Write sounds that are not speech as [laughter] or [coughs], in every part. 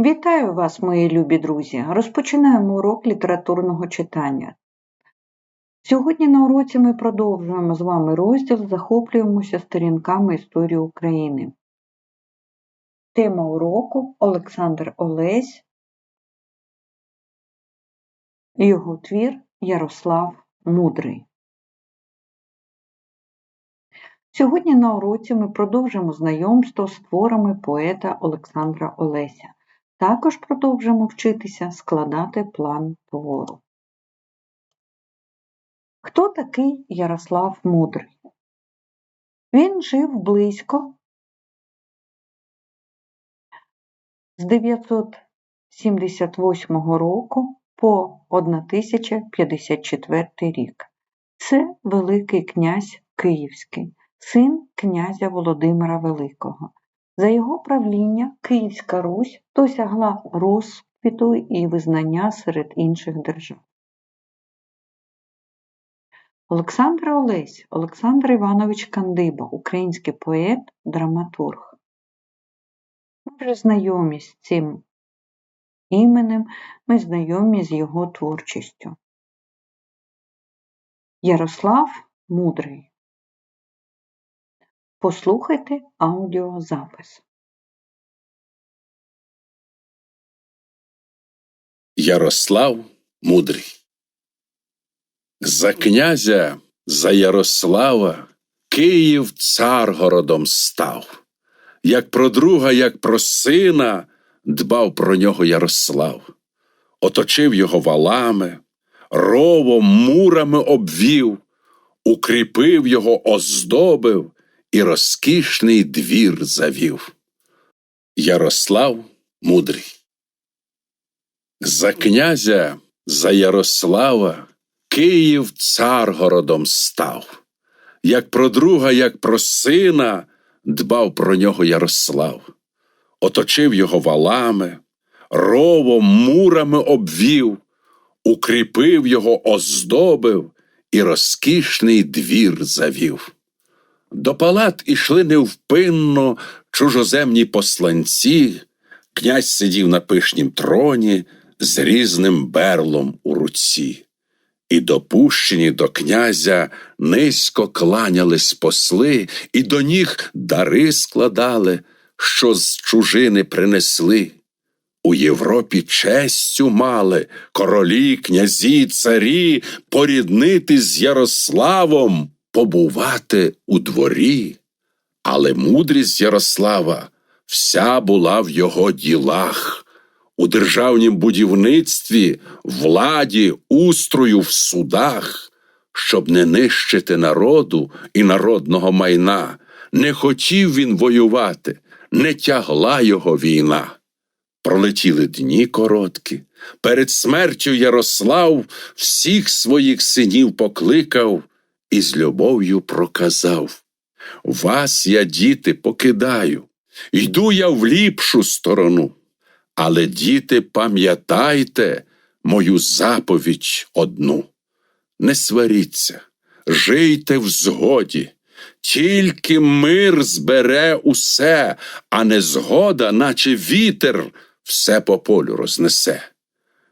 Вітаю вас, мої любі друзі! Розпочинаємо урок літературного читання. Сьогодні на уроці ми продовжуємо з вами розділ Захоплюємося сторінками історії України. Тема уроку Олександр Олесь. Його твір Ярослав Мудрий. Сьогодні на уроці ми продовжимо знайомство з творами поета Олександра Олеся. Також продовжимо вчитися складати план твору. Хто такий Ярослав Мудрий? Він жив близько з 978 року по 1054 рік. Це Великий князь Київський, син князя Володимира Великого. За його правління Київська Русь досягла розквіту і визнання серед інших держав. Олександр Олесь, Олександр Іванович Кандиба, український поет, драматург. Ми вже знайомі з цим іменем, ми знайомі з його творчістю. Ярослав Мудрий. Послухайте аудіозапис. Ярослав Мудрий. За князя, за Ярослава Київ царгородом став. Як про друга, як про сина дбав про нього Ярослав, оточив його валами, ровом, мурами обвів, укріпив його, оздобив і розкішний двір завів. Ярослав Мудрий. За князя, за Ярослава Київ царгородом став. Як про друга, як про сина дбав про нього Ярослав, оточив його валами, ровом, мурами обвів, укріпив його, оздобив і розкішний двір завів. До палат ішли невпинно чужоземні посланці, князь сидів на пишнім троні з різним берлом у руці. І допущені до князя низько кланялись посли, і до ніг дари складали, що з чужини принесли. У Європі честю мали королі, князі, царі поріднити з Ярославом, побувати у дворі. Але мудрість Ярослава вся була в його ділах у державнім будівництві, владі, устрою в судах, щоб не нищити народу і народного майна, не хотів він воювати, не тягла його війна. Пролетіли дні короткі. Перед смертю Ярослав всіх своїх синів покликав і з любов'ю проказав Вас я, діти, покидаю, йду я в ліпшу сторону. Але, діти, пам'ятайте мою заповідь одну. Не сваріться, жийте в згоді, тільки мир збере усе, а не згода, наче вітер, все по полю рознесе.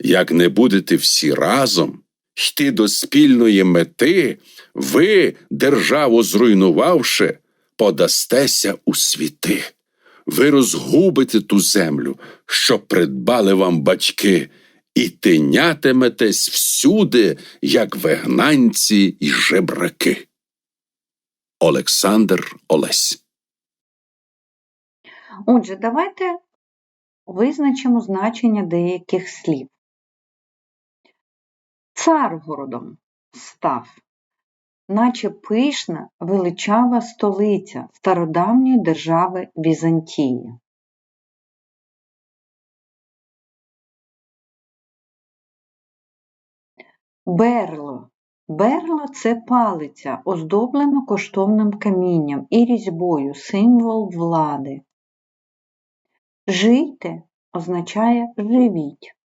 Як не будете всі разом йти до спільної мети, ви, державу зруйнувавши, подастеся у світи ви розгубите ту землю, що придбали вам батьки, і тинятиметесь всюди, як вигнанці й жебраки. Олександр Олесь. Отже, давайте визначимо значення деяких слів. Царгородом став наче пишна, величава столиця стародавньої держави Візантії. Берло. Берло це палиця, оздоблена коштовним камінням і різьбою, символ влади. Жийте означає живіть.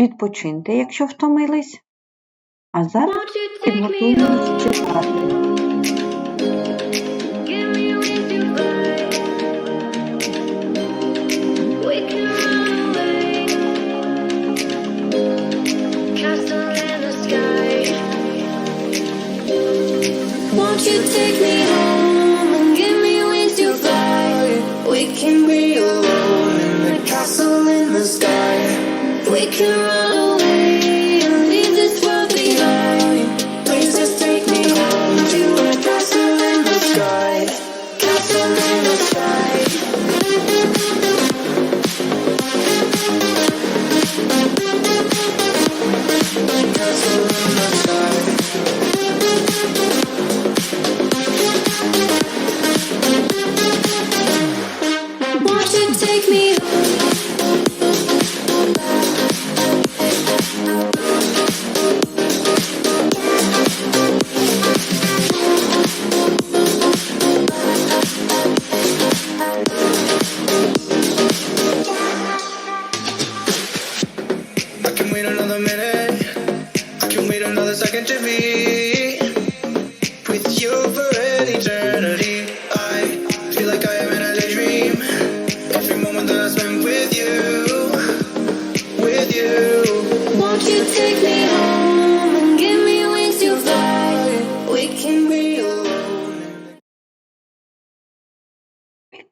Відпочиньте, якщо втомились. А зараз підготуємося читати. Won't you take me home and give me wings to fly? We can be alone in a castle in the sky. We can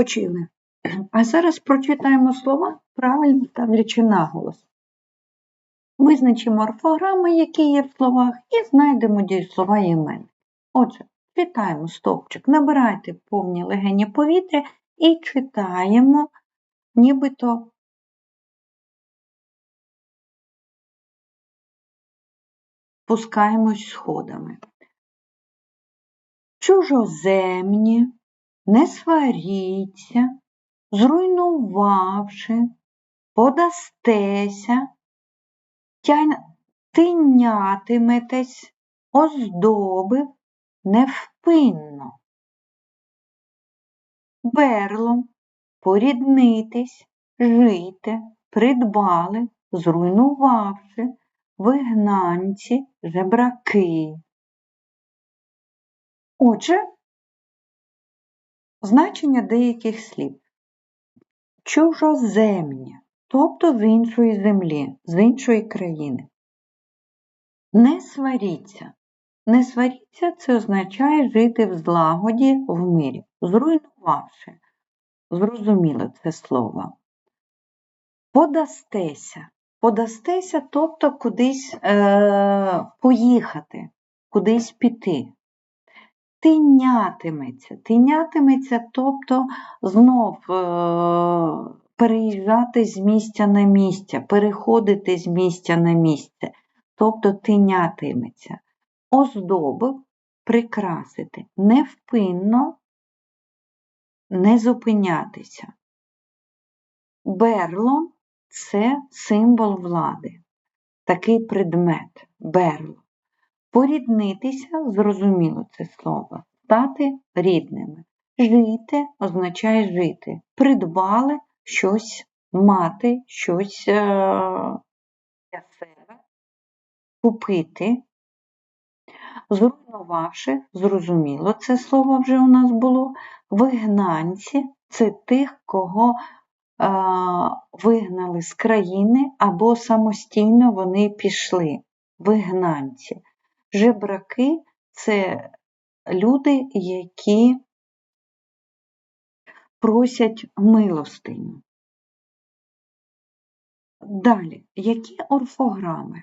Відпочили. А зараз прочитаємо слова правильно ставлячи наголос. Визначимо орфограми, які є в словах, і знайдемо дієслова і імени. Отже, читаємо стовпчик, набирайте повні легені повітря і читаємо, нібито спускаємось сходами. Чужоземні, не сваріться, зруйнувавши, подастеся, тинятиметесь, оздобив невпинно. Берлом поріднитись, жити, придбали, зруйнувавши, вигнанці, жебраки. Отже, значення деяких слів. Чужоземні, тобто з іншої землі, з іншої країни. Не сваріться. Не сваріться це означає жити в злагоді, в мирі, зруйнувавши. Зрозуміло це слово. Подастеся. Подастеся, тобто кудись е, поїхати, кудись піти. Тинятиметься. Тинятиметься, тобто знов е, переїжджати з місця на місце, переходити з місця на місце, тобто тинятиметься. Оздобив прикрасити, невпинно не зупинятися. Берло це символ влади, такий предмет берло. Поріднитися, зрозуміло це слово, стати рідними. Жити означає жити. Придбали щось мати, щось е, для себе, купити. Зруйнувавши, зрозуміло, це слово вже у нас було. Вигнанці це тих, кого е, вигнали з країни або самостійно вони пішли. Вигнанці. Жебраки це люди, які просять милостиню. Далі, які орфограми?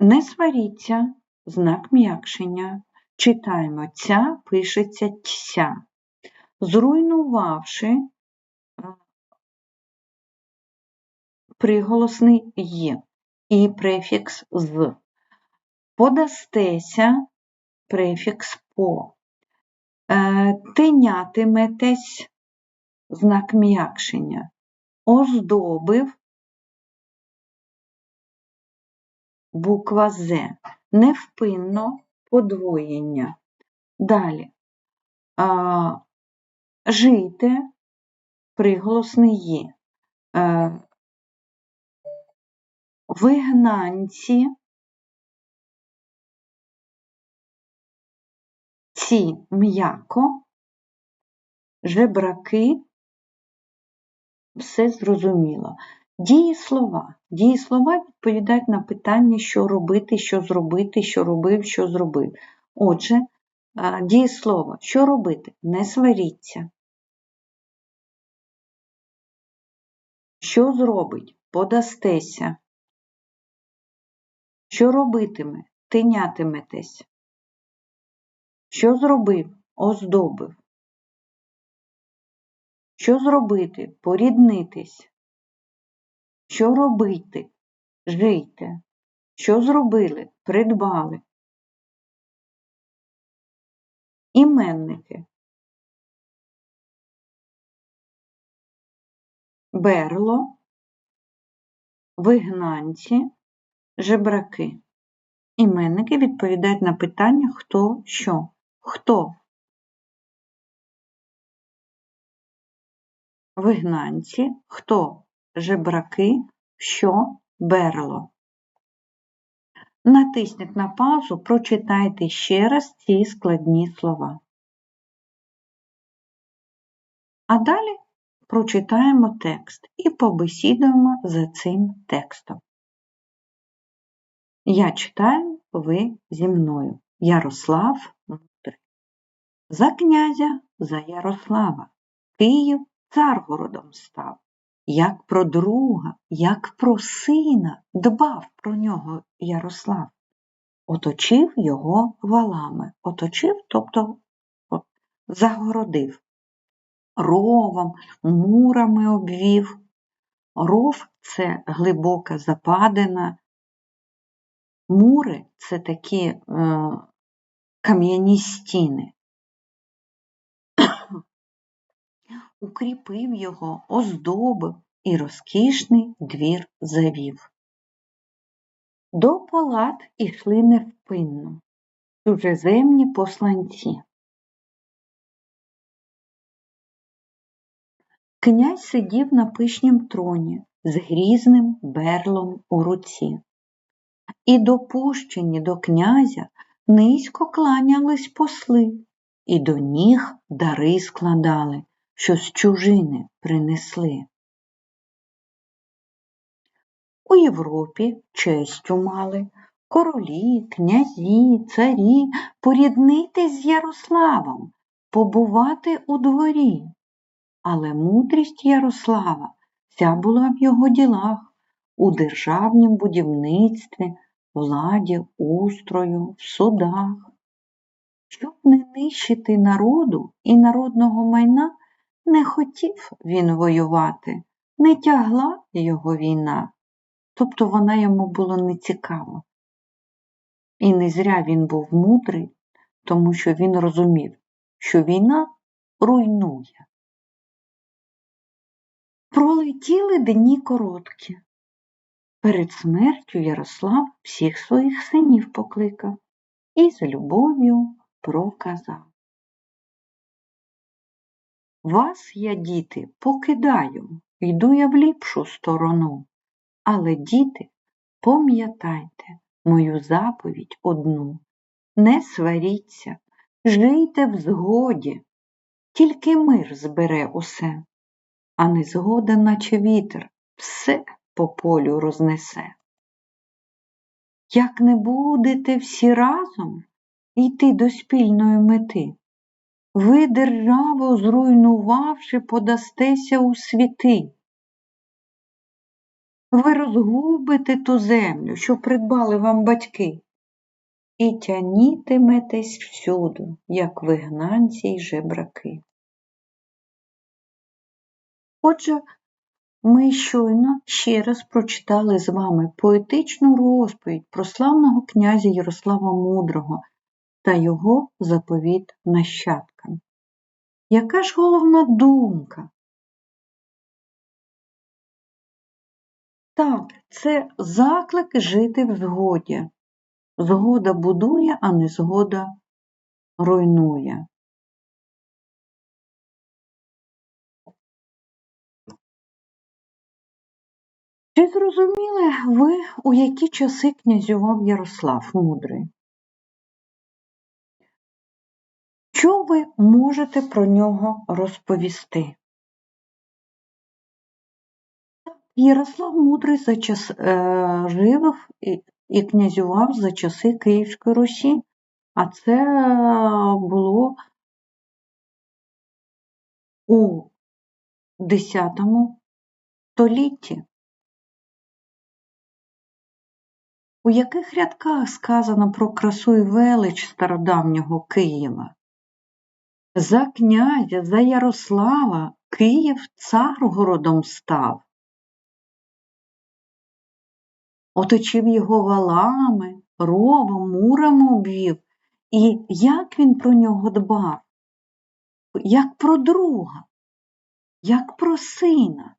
Не сваріться, знак м'якшення. Читаємо ця, пишеться тся. Зруйнувавши приголосний є і префікс з. Подастеся префікс по. Е, Тинятиметесь знак м'якшення. Оздобив буква З. Невпинно подвоєння. Далі. А, жити приголосний є. Е, вигнанці ці м'яко, жебраки, все зрозуміло. Дієслова. Дієслова відповідають на питання, що робити, що зробити, що робив, що зробив. Отже, а, дієслово. Що робити? Не сваріться. Що зробить? Подастеся. Що робитиме? Тинятиметесь. Що зробив? Оздобив. Що зробити? Поріднитись. Що робити? Жийте. Що зробили? Придбали. Іменники. Берло, вигнанці, жебраки. Іменники відповідають на питання хто що. Хто? Вигнанці, хто? Жебраки, що берло. Натисніть на паузу, прочитайте ще раз ці складні слова. А далі прочитаємо текст і побесідуємо за цим текстом. Я читаю, ви зі мною. Ярослав Мудрий. За князя, за Ярослава, Київ царгородом став. Як про друга, як про сина дбав про нього Ярослав. Оточив його валами. Оточив, тобто загородив. Ровом, мурами обвів. Ров це глибока западина. Мури це такі е, кам'яні стіни. [coughs] Укріпив його, оздобив і розкішний двір завів. До палат ішли невпинно, чужеземні посланці. Князь сидів на пишнім троні з грізним берлом у руці. І допущені до князя низько кланялись посли, і до ніг дари складали, що з чужини принесли. У Європі честю мали королі, князі, царі поріднитись з Ярославом, побувати у дворі. Але мудрість Ярослава вся була в його ділах, у державнім будівництві, владі, устрою, в судах. Щоб не нищити народу і народного майна, не хотів він воювати, не тягла його війна, тобто вона йому була не цікава. І не зря він був мудрий, тому що він розумів, що війна руйнує. Пролетіли дні короткі. Перед смертю Ярослав всіх своїх синів покликав і з любов'ю проказав. Вас я, діти, покидаю, йду я в ліпшу сторону, але, діти, пам'ятайте мою заповідь одну. Не сваріться, жийте в згоді, тільки мир збере усе, а незгода, наче вітер, все по полю рознесе. Як не будете всі разом йти до спільної мети, ви, державу зруйнувавши, подастеся у світи. Ви розгубите ту землю, що придбали вам батьки, і тянітиметесь всюду, як вигнанці й жебраки. Отже, ми щойно ще раз прочитали з вами поетичну розповідь про славного князя Ярослава Мудрого та його заповіт нащадкам. Яка ж головна думка? Так, це заклик жити в згоді. Згода будує, а не згода руйнує. Чи зрозуміли ви, у які часи князював Ярослав Мудрий? Що ви можете про нього розповісти? Ярослав Мудрий за час, е, жив і, і князював за часи Київської Русі, а це е, було у X столітті. У яких рядках сказано про красу і велич стародавнього Києва? За князя, за Ярослава Київ царгородом став. Оточив його валами, ровом, муром обвів. І як він про нього дбав? Як про друга, як про сина.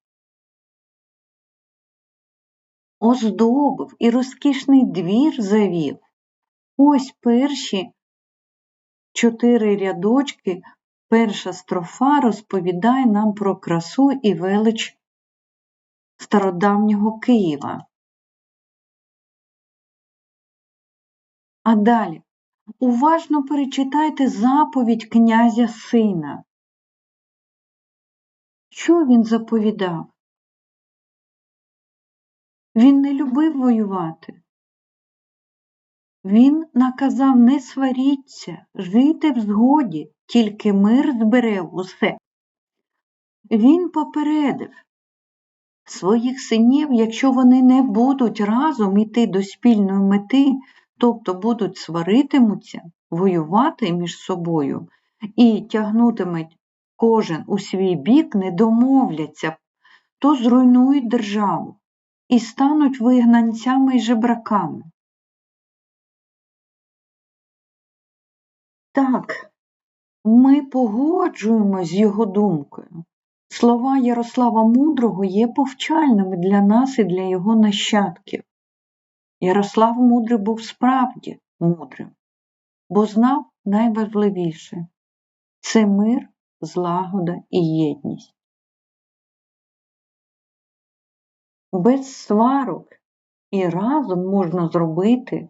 Оздобив і розкішний двір завів. Ось перші чотири рядочки, перша строфа розповідає нам про красу і велич стародавнього Києва. А далі уважно перечитайте заповідь князя сина. Що він заповідав? Він не любив воювати. Він наказав не сваріться, жити в згоді, тільки мир збере усе. Він попередив своїх синів, якщо вони не будуть разом іти до спільної мети, тобто будуть сваритимуться, воювати між собою і тягнутимуть кожен у свій бік, не домовляться, то зруйнують державу і стануть вигнанцями і жебраками. Так, ми погоджуємося з його думкою. Слова Ярослава Мудрого є повчальними для нас і для його нащадків. Ярослав Мудрий був справді мудрим, бо знав найважливіше це мир, злагода і єдність. Без сварок і разом можна зробити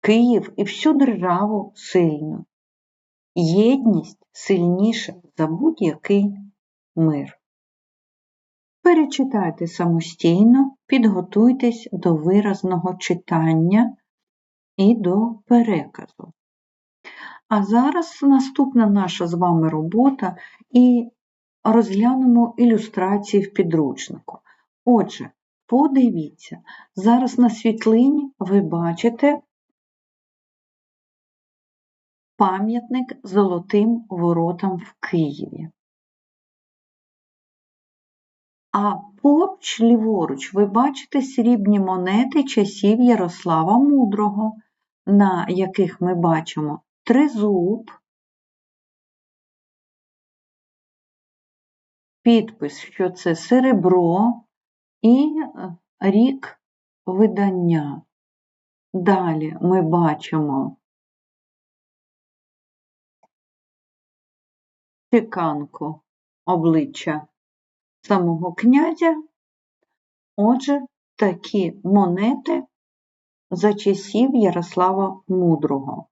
Київ і всю державу сильно. Єдність сильніша за будь-який мир. Перечитайте самостійно, підготуйтесь до виразного читання і до переказу. А зараз наступна наша з вами робота і розглянемо ілюстрації в підручнику. Отже, подивіться, зараз на світлині ви бачите пам'ятник золотим воротам в Києві. А поруч ліворуч ви бачите срібні монети часів Ярослава Мудрого, на яких ми бачимо тризуб, підпис, що це серебро і е, рік видання. Далі ми бачимо чеканку обличчя самого князя. Отже, такі монети за часів Ярослава Мудрого.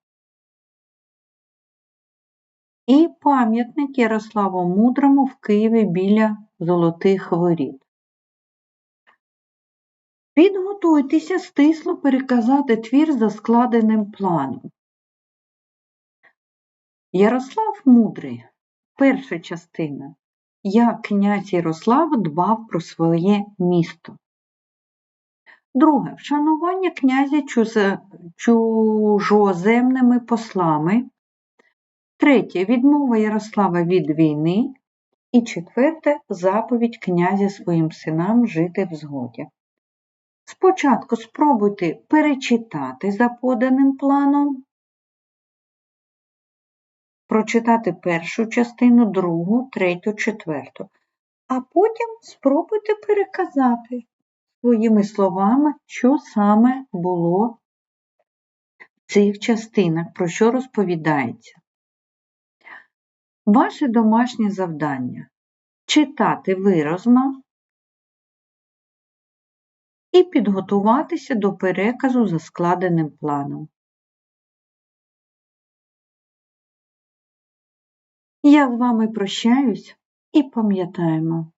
І пам'ятник Ярославу Мудрому в Києві біля Золотих Воріт. Підготуйтеся стисло переказати твір за складеним планом. Ярослав Мудрий, перша частина. Як князь Ярослав дбав про своє місто. Друге. Вшанування князя чужоземними послами. Третє. Відмова Ярослава від війни. І четверте заповідь князя своїм синам жити в згоді. Спочатку спробуйте перечитати за поданим планом, прочитати першу частину, другу, третю, четверту, а потім спробуйте переказати своїми словами, що саме було в цих частинах, про що розповідається. Ваше домашнє завдання. Читати виразно і підготуватися до переказу за складеним планом. Я з вами прощаюсь і пам'ятаємо.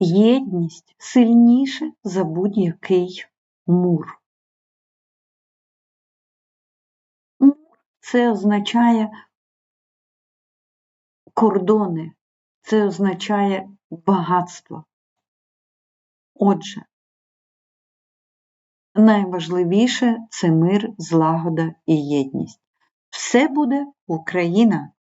єдність сильніше за будь-який мур. Мур це означає кордони, це означає багатство. Отже, найважливіше це мир, злагода і єдність. Все буде Україна!